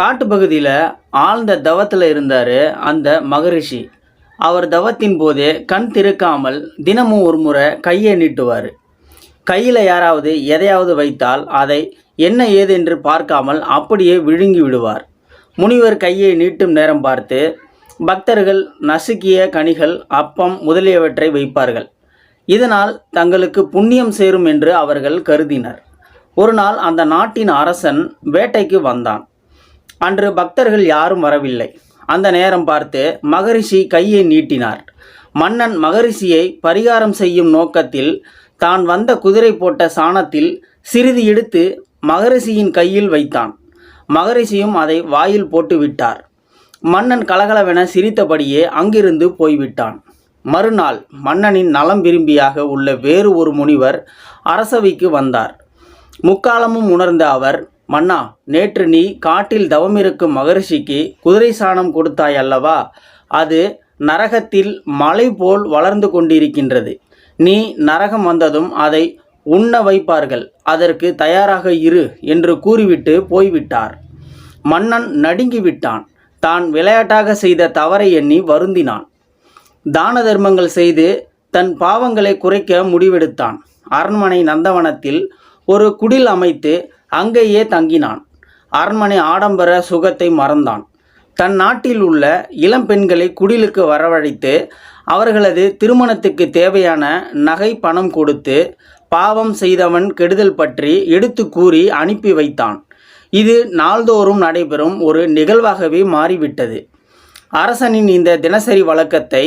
காட்டு பகுதியில் ஆழ்ந்த தவத்தில் இருந்தார் அந்த மகரிஷி. அவர் தவத்தின் போதே கண் திறக்காமல் தினமும் ஒரு முறை கையை நீட்டுவார். கையில் யாராவது எதையாவது வைத்தால் அதை என்ன ஏது என்று பார்க்காமல் அப்படியே விழுங்கி விடுவார். முனிவர் கையை நீட்டும் நேரம் பார்த்து பக்தர்கள் நசுக்கிய கனிகள் அப்பம் முதலியவற்றை வைப்பார்கள். இதனால் தங்களுக்கு புண்ணியம் சேரும் என்று அவர்கள் கருதினர். ஒரு நாள் அந்த நாட்டின் அரசன் வேட்டைக்கு வந்தான். அன்று பக்தர்கள் யாரும் வரவில்லை. அந்த நேரம் பார்த்து மகரிஷி கையை நீட்டினார். மன்னன் மகரிஷியை பரிகாரம் செய்யும் நோக்கத்தில் தான் வந்த குதிரை போட்ட சாணத்தில் சிறிது எடுத்து மகரிஷியின் கையில் வைத்தான். மகரிஷியும் அதை வாயில் போட்டு விட்டார். மன்னன் கலகலவென சிரித்தபடியே அங்கிருந்து போய்விட்டான். மறுநாள் மன்னனின் நலம் விரும்பியாக உள்ள வேறு ஒரு முனிவர் அரசவைக்கு வந்தார். முக்காலமும் உணர்ந்த அவர் மன்னா நேற்று நீ காட்டில் தவமிருக்கும் மகரிஷிக்கு குதிரை சாணம் கொடுத்தாய் அல்லவா? அது நரகத்தில் மலை போல் வளர்ந்து கொண்டிருக்கின்றது. நீ நரகம் வந்ததும் அதை உண்ண வைப்பார்கள். அதற்கு தயாராக இரு என்று கூறிவிட்டு போய்விட்டார். மன்னன் நடுங்கி விட்டான் தான் விளையாட்டாக செய்த தவறை எண்ணி வருந்தினான். தான தர்மங்கள் செய்து தன் பாவங்களை குறைக்க முடிவெடுத்தான். அரண்மனை நந்தவனத்தில் ஒரு குடில் அமைத்து அங்கேயே தங்கினான். அரண்மனை ஆடம்பர சுகத்தை மறந்தான். தன் நாட்டில் உள்ள இளம் பெண்களை குடிலுக்கு வரவழைத்து அவர்களது திருமணத்துக்கு தேவையான நகை பணம் கொடுத்து பாவம் செய்தவன் கெடுதல் பற்றி எடுத்து கூறி அனுப்பி வைத்தான். இது நாள்தோறும் நடைபெறும் ஒரு நிகழ்வாகவே மாறிவிட்டது. அரசனின் இந்த தினசரி வழக்கத்தை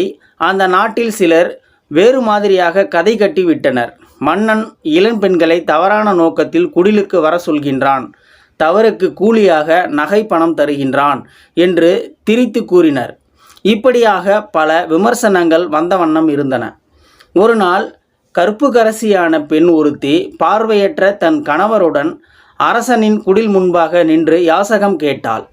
அந்த நாட்டில் சிலர் வேறு மாதிரியாக கதை கட்டிவிட்டனர். மன்னன் இளம்பெண்களை தவறான நோக்கத்தில் குடிலுக்கு வர சொல்கின்றான். தவறுக்கு கூலியாக நகை பணம் தருகின்றான் என்று திரித்து கூறினர். இப்படியாக பல விமர்சனங்கள் வந்த வண்ணம் இருந்தன. ஒரு நாள் கருப்புக்கரசியான பெண் ஒருத்தி பார்வையற்ற தன் கணவருடன் அரசனின் குடில் முன்பாக நின்று யாசகம் கேட்டாள்.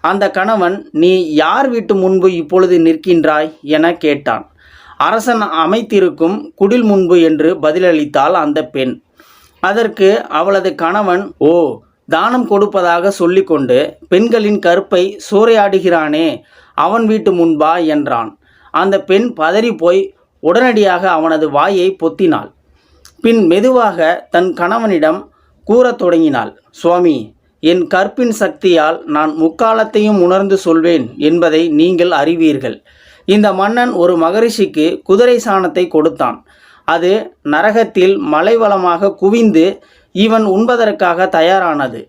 அந்த கணவன் நீ யார் வீட்டு முன்பு இப்பொழுது நிற்கின்றாய்? என கேட்டான். அரசன் அமைத்திருக்கும் குடில் முன்பு என்று பதிலளித்தாள் அந்த பெண். அதற்கு அவளது கணவன் ஓ தானம் கொடுப்பதாக சொல்லிக்கொண்டு பெண்களின் கருப்பை சூறையாடுகிறானே அவன் வீட்டு முன்பா? என்றான். அந்த பெண் பதறி போய் உடனடியாக அவனது வாயை பொத்தினாள். பின் மெதுவாக தன் கணவனிடம் கூறத் தொடங்கினாள் சுவாமி என் கற்பின் சக்தியால் நான் முக்காலத்தையும் உணர்ந்து சொல்வேன் என்பதை நீங்கள் அறிவீர்கள். இந்த மன்னன் ஒரு மகரிஷிக்கு குதிரை சாணத்தை கொடுத்தான். அது நரகத்தில் மலைவளமாக குவிந்து இவன் உண்பதற்காக தயாரானது.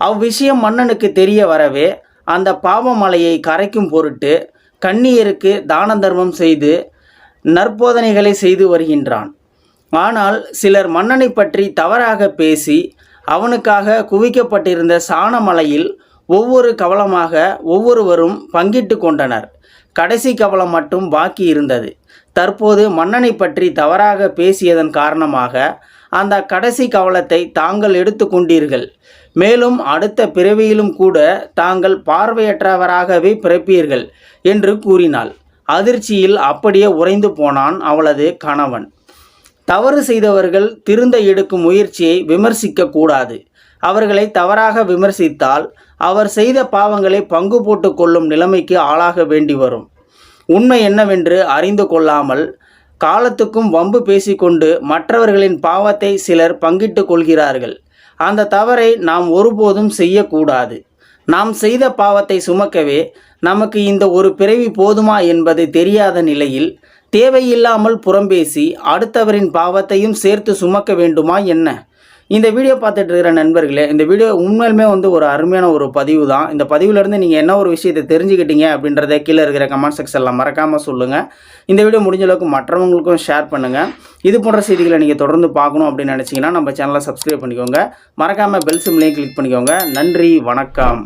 அவ்விஷயம் மன்னனுக்கு தெரிய வரவே அந்த பாவமலையை கரைக்கும் பொருட்டு கன்னியருக்கு தான தர்மம் செய்து நற்போதனைகளை செய்து வருகின்றான். ஆனால் சிலர் மன்னனை பற்றி தவறாக பேசி அவனுக்காக குவிக்கப்பட்டிருந்த சாணமலையில் ஒவ்வொரு கவலமாக ஒவ்வொருவரும் பங்கிட்டு கொண்டனர். கடைசி கவலம் மட்டும் பாக்கி இருந்தது. தற்போது மன்னனை பற்றி தவறாக பேசியதன் காரணமாக அந்த கடைசி கவலத்தை தாங்கள் எடுத்து கொண்டீர்கள். மேலும் அடுத்த பிறவியிலும் கூட தாங்கள் பார்வையற்றவராகவே பிறப்பீர்கள் என்று கூறினாள். அதிர்ச்சியில் அப்படியே உறைந்து போனான் அவளது கணவன். தவறு செய்தவர்கள் திருந்த எடுக்கும் முயற்சியை விமர்சிக்க கூடாது. அவர்களை தவறாக விமர்சித்தால் அவர் செய்த பாவங்களை பங்கு போட்டு கொள்ளும் நிலைமைக்கு ஆளாக வேண்டி வரும். உண்மை என்னவென்று அறிந்து கொள்ளாமல் காலத்துக்கும் வம்பு பேசிக்கொண்டு மற்றவர்களின் பாவத்தை சிலர் பங்கிட்டு கொள்கிறார்கள். அந்த தவறை நாம் ஒருபோதும் செய்யக்கூடாது. நாம் செய்த பாவத்தை சுமக்கவே நமக்கு இந்த ஒரு பிறவி போதுமா என்பது தெரியாத நிலையில் தேவையில்லாமல் புறம்பேசி அடுத்தவரின் பாவத்தையும் சேர்த்து சுமக்க வேண்டுமா என்ன? இந்த வீடியோ பார்த்துட்டு இருக்கிற நண்பர்களே இந்த வீடியோ உண்மையிலுமே வந்து ஒரு அருமையான ஒரு பதிவு தான் இந்த பதிவுலேருந்து நீங்கள் என்ன ஒரு விஷயத்தை தெரிஞ்சுக்கிட்டீங்க அப்படின்றத கீழே இருக்கிற கமெண்ட் செக்ஷனில் மறக்காமல் சொல்லுங்கள் இந்த வீடியோ முடிஞ்ச அளவுக்கு மற்றவங்களுக்கும் ஷேர் பண்ணுங்கள் இது போன்ற செய்திகளை நீங்கள் தொடர்ந்து பார்க்கணும் அப்படின்னு நினச்சிங்கன்னா நம்ம சேனலை சப்ஸ்கிரைப் பண்ணிக்கோங்க. மறக்காமல் பெல் சிம்லையும் கிளிக் பண்ணிக்கோங்க. நன்றி வணக்கம்.